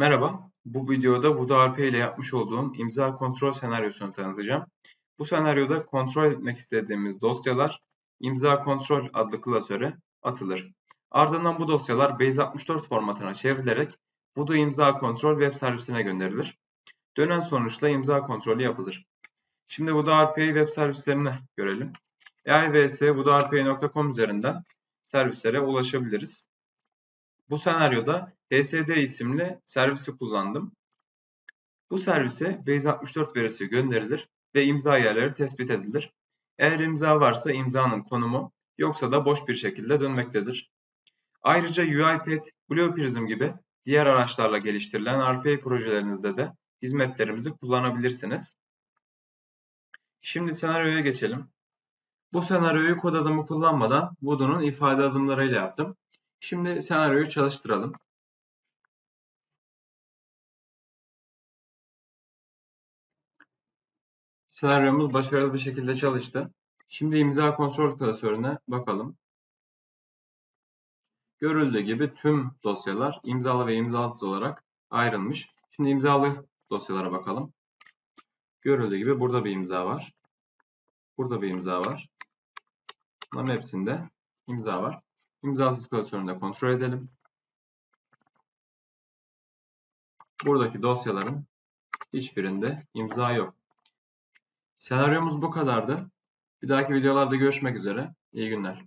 Merhaba, bu videoda Voodoo RP ile yapmış olduğum imza kontrol senaryosunu tanıtacağım. Bu senaryoda kontrol etmek istediğimiz dosyalar imza kontrol adlı klasöre atılır. Ardından bu dosyalar Base64 formatına çevrilerek Voodoo imza kontrol web servisine gönderilir. Dönen sonuçla imza kontrolü yapılır. Şimdi RPA web servislerini görelim. eivs.voodoo.rpa.com üzerinden servislere ulaşabiliriz. Bu senaryoda HSD isimli servisi kullandım. Bu servise Base64 verisi gönderilir ve imza yerleri tespit edilir. Eğer imza varsa imzanın konumu, yoksa da boş bir şekilde dönmektedir. Ayrıca UiPath, Blue Prism gibi diğer araçlarla geliştirilen RPA projelerinizde de hizmetlerimizi kullanabilirsiniz. Şimdi senaryoya geçelim. Bu senaryoyu kod adımı kullanmadan Voodoo'nun ifade adımlarıyla yaptım. Şimdi senaryoyu çalıştıralım. Senaryomuz başarılı bir şekilde çalıştı. Şimdi imza kontrol klasörüne bakalım. Görüldüğü gibi tüm dosyalar imzalı ve imzasız olarak ayrılmış. Şimdi imzalı dosyalara bakalım. Görüldüğü gibi burada bir imza var. Burada bir imza var. Bunların hepsinde imza var. İmzasız klasöründe kontrol edelim. Buradaki dosyaların hiçbirinde imza yok. Senaryomuz bu kadardı. Bir dahaki videolarda görüşmek üzere. İyi günler.